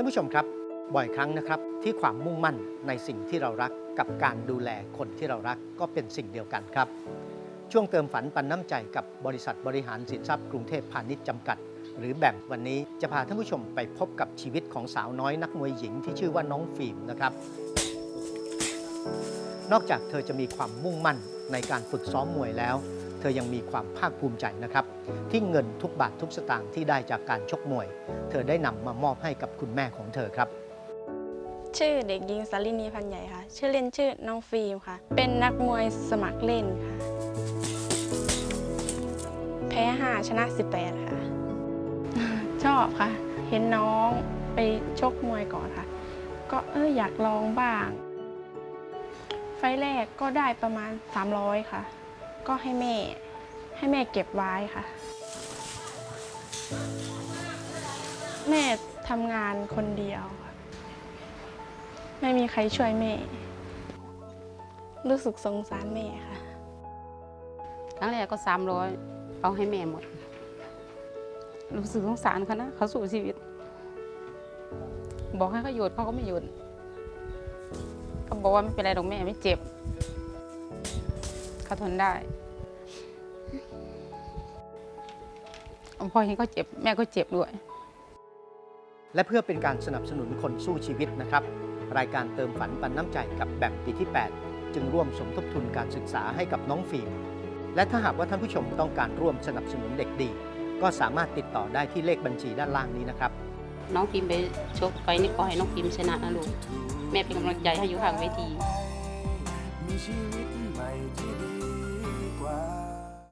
ท่านผู้ชมครับบ่อยครั้งนะครับที่ความมุ่งมั่นในสิ่งที่เรารักกับการดูแลคนที่เรารักก็เป็นสิ่งเดียวกันครับ ช่วงเติมฝันปันน้ำใจกับบริษัทบริหารสินทรัพย์กรุงเทพพาณิชย์จำกัด หรือแบ่งวันนี้จะพาท่านผู้ชมไปพบกับชีวิตของสาวน้อยนักมวยหญิงที่ชื่อว่าน้องฟิล์มนะครับ นอกจากเธอจะมีความมุ่งมั่นในการฝึกซ้อมมวยแล้ว เธอยังมีความภาคภูมิใจนะครับ ที่เงินทุกบาททุกสตางค์ที่ได้จากการชกมวย เธอได้นำมามอบให้กับคุณแม่ของเธอครับ ชื่อเด็กหญิงสาลินีพันใหญ่ค่ะ ชื่อเล่นชื่อน้องฟิล์มค่ะ เป็นนักมวยสมัครเล่นค่ะ แพ้ 5 ชนะ 18 ค่ะ ชอบค่ะ เห็นน้องไปชกมวยก่อนค่ะ ก็เอออยากลองบ้าง ไฟแรกก็ได้ประมาณ 300 ค่ะ ก็ให้แม่ ให้แม่เก็บไว้ค่ะ แม่ทำงานคนเดียวค่ะไม่มีใครช่วยแม่ รู้สึกสงสารแม่ค่ะ ครั้งแรกก็สามร้อยเอาให้แม่หมด รู้สึกสงสารเขานะเขาสู้ชีวิต บอกให้เขาหยุดเขาก็ไม่หยุดเขาบอกว่าไม่เป็นไรหรอกแม่ไม่เจ็บเขาทนได้ พอเห็นเขาเจ็บแม่ก็เจ็บด้วย และเพื่อเป็นการสนับสนุนคนสู้ชีวิตนะครับ รายการเติมฝันปันน้ำใจกับแบ่งปีที่ 8 จึงร่วมสมทบทุนการศึกษาให้กับน้องฟิล์มและถ้าหากว่าท่านผู้ชมต้องการร่วมสนับสนุนเด็กดี ก็สามารถติดต่อได้ที่เลขบัญชีด้านล่างนี้นะครับ น้องพิมพ์ไปชกไฟนี่ก็ให้น้องพิมพ์ชนะนะลูกแม่เป็นกำลังใจให้อยู่ข้างเวที มีชีวิต